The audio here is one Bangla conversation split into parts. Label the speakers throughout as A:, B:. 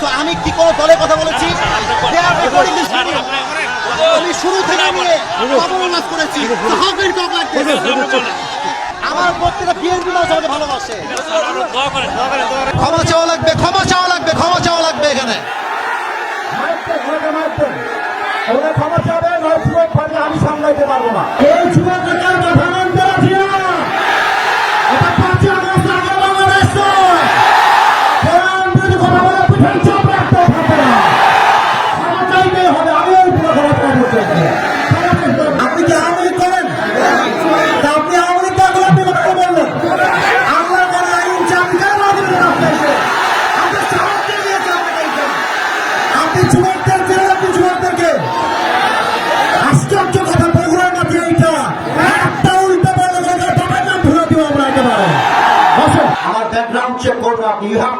A: সো আমি কি কোনো দলের কথা বলেছি. আমি শুরু থেকে নিয়ে অবমাননা করেছি? আমার প্রত্যেকটা বিএনপি মানুষ আমাকে ভালোবাসে। ক্ষমা চাওয়া লাগবে ক্ষমা চাওয়া লাগবে ক্ষমা চাওয়া লাগবে এখানে।
B: মারতে ঘোড়াকে মারতে ওরা ক্ষমা চাবে আমি সামলাইতে পারব না।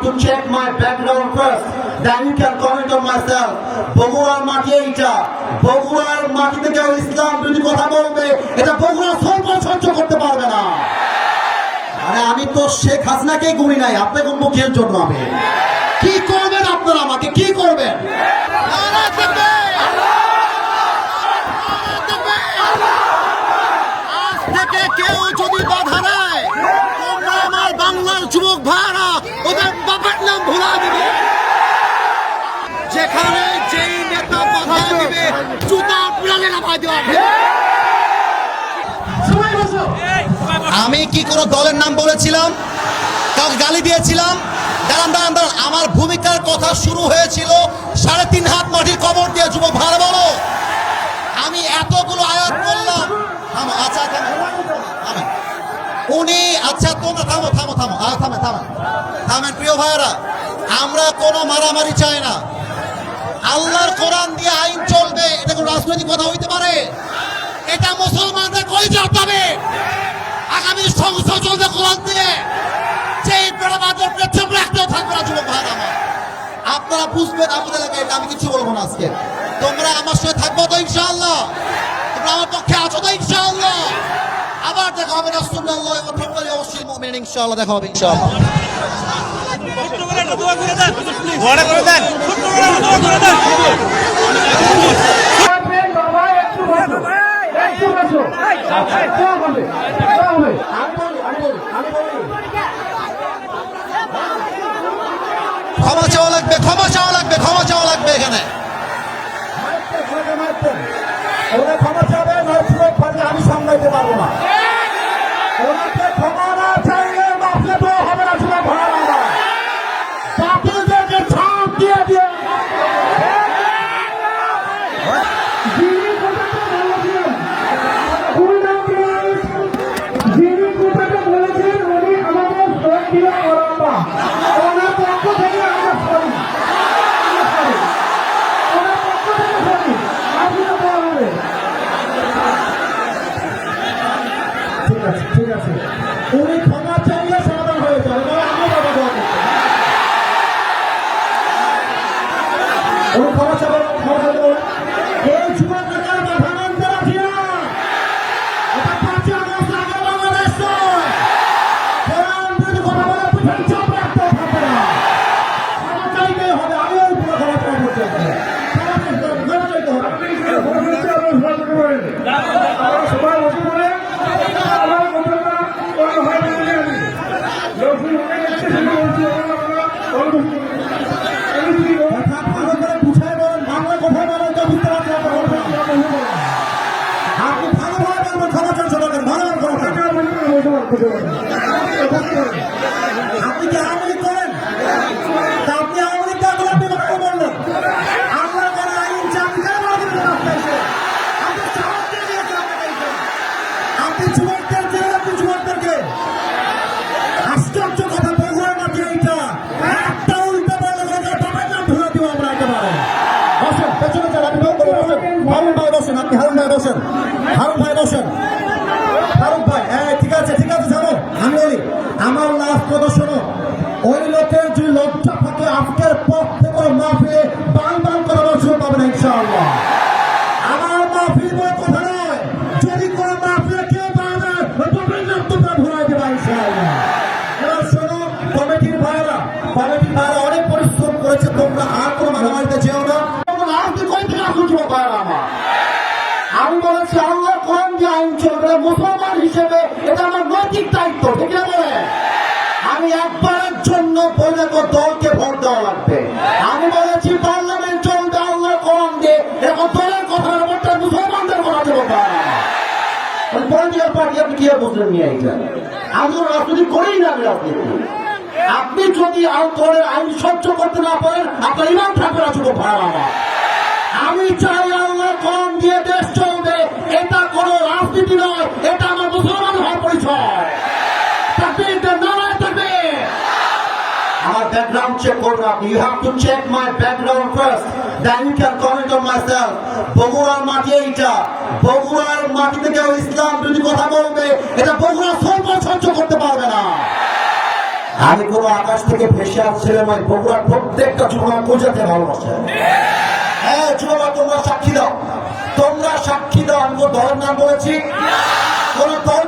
B: To check my background first then you can comment on myself বগুড়ার মাটি এইটা। বগুড়ার মাটিতে কেউ ইসলাম যদি কথা বলবে, এটা বগুড়া সর্ব সহ্য করতে পারবে না। আরে আমি তো শেখ হাসিনাকেই গুনি নাই আপনাকে মুখের জন্য আমি? কি করবেন আপনারা আমাকে? কি করবেন
A: আজ থেকে কেউ যদি বাধা দেয় তোমরা আমার বাংলার যুবক ভাড়া ওদের বাবার নাম ভুলা দিবে যেখানে যেই নেতা বাধা দিবে জুতা পুরানে নামাই দেওয়া হবে। আমি কি কোনো দলের নাম বলেছিলাম? কাউকে গালি দিয়েছিলাম? দাঁড়ান দাঁড়ান দাঁড়ান। আমার ভূমিকার কথা শুরু হয়েছিল সাড়ে তিন হাত মাটির কবর দিয়ে। যুবক ভাড়া বলো। আমি এতগুলো আয়াত করলাম থামো আচ্ছা থামো। উনি আচ্ছা তোমরা থামো থামো থামো। আ, থামেন থামেন থামেন প্রিয় ভাইরা আমরা কোনো মারামারি চাই না। আল্লাহর কোরআন দিয়ে রাজনৈতিক কথা হইতে পারে। এটা মুসলমানদের কই যাবে আগামী সংসদ চলবে কোরআন দিয়ে। সেই বেড়াবাদের পেছন রাখতেও থাকবে না, যুবক ভাইরা আমার। আপনারা বুঝবেন আমাদের এলাকায় এটা আমি কিছু বলব না আজকে। তোমরা আমার সঙ্গে থাকব তো ইনশাআল্লাহ। তোমরা আমার পক্ষে আছো তো ইনশাআল্লাহ। আবার দেখা হবে, রাসূলুল্লাহ এবং তোমরা অবশ্যই মুমিন, ইনশাআল্লাহ দেখা হবে, ইনশাআল্লাহ।
C: ঘরে করে দেন। ছোট্ট করে একটা দোয়া করে দেন
B: থাকবেন বাবা একটু বসো একটু বসো একটু হবে একটু হবে আমি বলি আমি বলি আমি বলি
A: ক্ষমা চাওয়া লাগবে ক্ষমা চাওয়া লাগবে ক্ষমা চাওয়া লাগবে এখানে
B: মারতে ঘোড়াকে মারতে ওরা ক্ষমা চাবে নয় যুবক পারলে আমি সামলাইতে পারব না ওনাকে ক্ষমা না চাইলে বাপলে তো হবে না যুবক ভাড়া না বাপুদেরকে ছাপ দিয়ে দিয়ে যিনি কথাটা বলেছিলেন যিনি কথাটা বলেছিলেন উনি আমাদের শ্রদ্ধীয় করম্বা ওনার পক্ষ থেকে আমরা সরি ওনার পক্ষ থেকে সরি আপনিও দেওয়া হবে ঠিক আছে ঠিক আছে উনি ক্ষমা চাইলে সমাধান হয়ে যাবে এবার আমি বাবা দোয়া করতে উনি ক্ষমা চাবেন ক্ষমা চাইতে বলেন এই যুবকের কথা মানতে রাজি না এটা পাঁচই আগস্ট আগে বাংলাদেশ নয় কোরআন বিরোধী কথা বলে পিঠে চাপ রাখতে থাকে না ক্ষমা চাইতে হবে আমি ওই পুরো ক্ষমা চাইব ক্ষমা চাইতে হবে সবাই বসে পড়ে আমার কথাটা কোনো হয় না জানি লোকজন অনেক আছে সেটা বলছি আমরা কথা ভালো করে বুঝাই বলেন বাংলা কথা বলেন তো বুঝতে পারছি না আপনি ভালোভাবে বলবেন ক্ষমা চান সবাইকে ভালো ক্ষমা চান আপনি কথা শোনো। ওই লোকের যে লজ্জা থাকে আজকের পর আমি একবারের জন্য বলে তো দলকে ভোট দেওয়া লাগবে। আমি বলেছি, পার্লামেন্ট চলবে আল্লাহ কম দিয়ে এরকম দলের কথা ব্যাপারটা মুসলমানদের কথা দেবো পলিটিক্যাল পার্টি, আপনি কি আর বুঝলেন নিয়ে এইটা? আমি রাজনীতি করেই না আমি রাজনীতি। আপনি যদি দলের আইন সহ্য করতে না পারেন, আপনার ইমান থাকবে না যুবক ভাড়া ব্যাকগ্রাউন্ড চেক করবেন আপনি you have to check my background first then you can comment on বগুড়ার মাটি এইটা। বগুড়ার মাটিতে কেউ ইসলাম যদি কথা বলবে, এটা বগুড়া সর্ব সহ্য করতে পারবে না। আমি কোন আকাশ থেকে ভেসে আসছিলাম ওই বগুড়ার প্রত্যেকটা যুবক বোঝাতে ভালোবাসে। হ্যাঁ যুবক তোমরা সাক্ষী দাও। তোমরা সাক্ষী দাও, আমি কোন দলের নাম বলেছি। কোন দলকে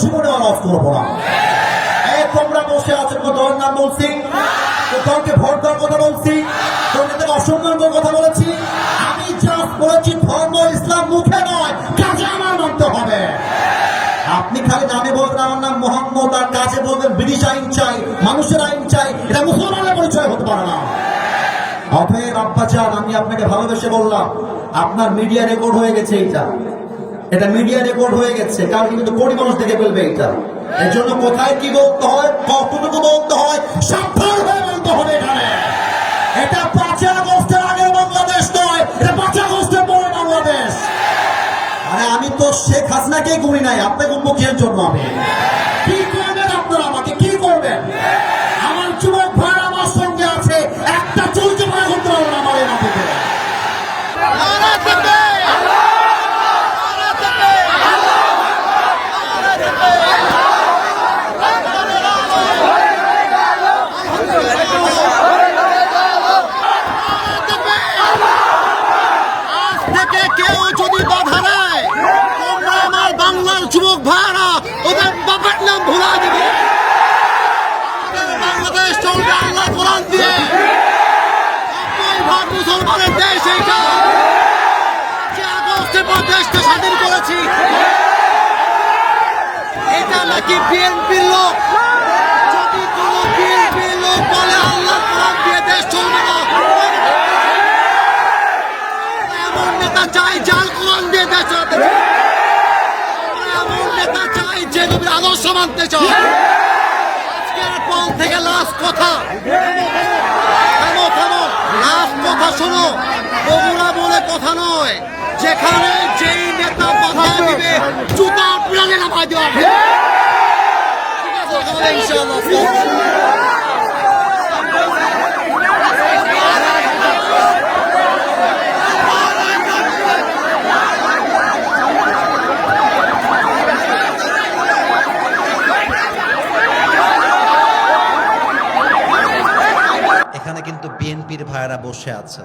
B: জীবনে আর অফ করব না। তোমরা বসে আছো দলের নাম বলছি? দলকে ভোট দেওয়ার কথা বলছি তোমাদের অসম্মান কথা বলেছি। আমি জাস্ট বলেছি, ধর্ম ইসলাম মুখে নয়, কাজে আমার মানতে হবে। আপনি খালি নামে বলবেন, আমার নাম মোহাম্মদ, আর কাজে বলবেন, ব্রিটিশ আইন চাই, মানুষের আইন চাই, এটা মুসলমানের পরিচয় হতে পারে না। অতএব আব্বাজান, আমি আপনাকে ভালোবেসে বললাম, আপনার মিডিয়া রেকর্ড হয়ে গেছে এইটা। এটা মিডিয়া রেকর্ড হয়ে গেছে। কারণ কিন্তু কোটি মানুষ দেখে ফেলবে এটা। এর জন্য কোথায় কি বলতে হয়, কতটুকু বলতে হয় সাবধান বলতে হবে এখানে। এটা পাঁচই আগস্টের আগে বাংলাদেশ নয়, এটা পাঁচই আগস্টের পরে বাংলাদেশ। আরে আমি তো শেখ হাসিনাকেই করি নাই, আপনাকে উন্মুখের জন্য আমি কি করবেন আপনারা আমাকে কি করবেন আমার যুবক ভাই আমার সঙ্গে আছে একটা চলতে পারে করতে পারব না আমার এই মাটিতে
A: আজ থেকে কেউ যদি বাধা দেয় তোমরা আমার বাংলার যুবক ভাইরা ওদের বাবার নাম ভুলা দিবে আমাদের বাংলাদেশ চলবে আল্লাহ কোরআন দিয়ে নব্বই ভাগ মুসলমানের দেশ এইটা যে আগস্টের পর দেশকে স্বাধীন করেছি। এটা নাকি বিএনপির লোক? যদি কোন বিএনপির লোক বলে আল্লাহ কোরআন নেতা চাই যার কোরআন দিয়ে দেশ নেতা চাই যে নবীর আদর্শ মানতে চায়। আজকের পর থেকে লাস্ট কথা। থামো থামো। লাস্ট কথা শোনো। বগুড়া বলে কথা নয়। যেখানে যেই নেতা বাধা দিবে জুতা পিড়ালে নামাই দেওয়া হবে। ঠিক আছে ওখানে ইনশাআল্লাহ।
D: এখানে কিন্তু বিএনপির ভাইয়েরা বসে আছে।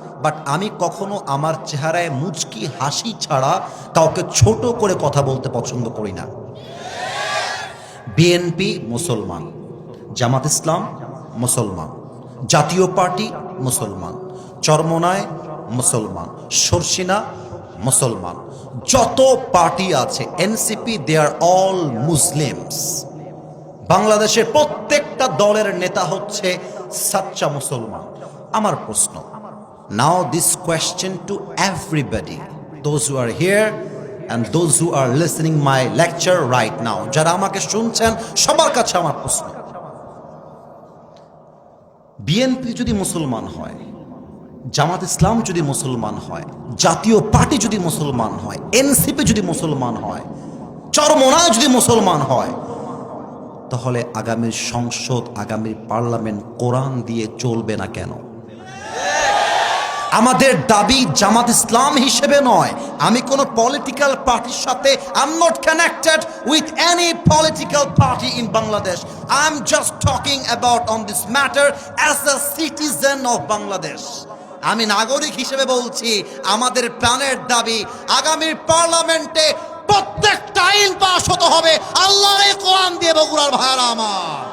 D: বাট আমি কখনো আমার চেহারায় মুচকি হাসি ছাড়া কাউকে ছোট করে কথা বলতে পছন্দ করি না। বিএনপি মুসলমান, জামাত ইসলাম মুসলমান, জাতীয় পার্টি মুসলমান, চরমনায় মুসলমান, সরসিনা
B: মুসলমান, যত পার্টি আছে NCP they are all Muslims বাংলাদেশের প্রত্যেকটা দলের নেতা হচ্ছে সাচ্চা মুসলমান। আমার প্রশ্ন now this question to everybody those who are here and those who are listening my lecture right now যারা আমাকে শুনছেন, সবার কাছে আমার প্রশ্ন। বিএনপি যদি মুসলমান হয়, জামাত ইসলাম যদি মুসলমান হয়, জাতীয় পার্টি যদি মুসলমান হয় এনসিপি যদি মুসলমান হয় চরমোনা যদি মুসলমান হয়, তাহলে আগামীর সংসদ, আগামীর পার্লামেন্ট কোরআন দিয়ে চলবে না কেন? আমাদের দাবি জামাত ইসলাম হিসেবে নয়। আমি কোনো পলিটিক্যাল পার্টির সাথে I am not connected with any political party in Bangladesh I am just talking about on this matter as a citizen of Bangladesh আমি নাগরিক হিসেবে বলছি, আমাদের প্রাণের দাবি আগামীর পার্লামেন্টে প্রত্যেকটা আইন পাশ হতে হবে। আল্লাহর কোরআন দিয়ে বগুড়ার ভাইরা আমার।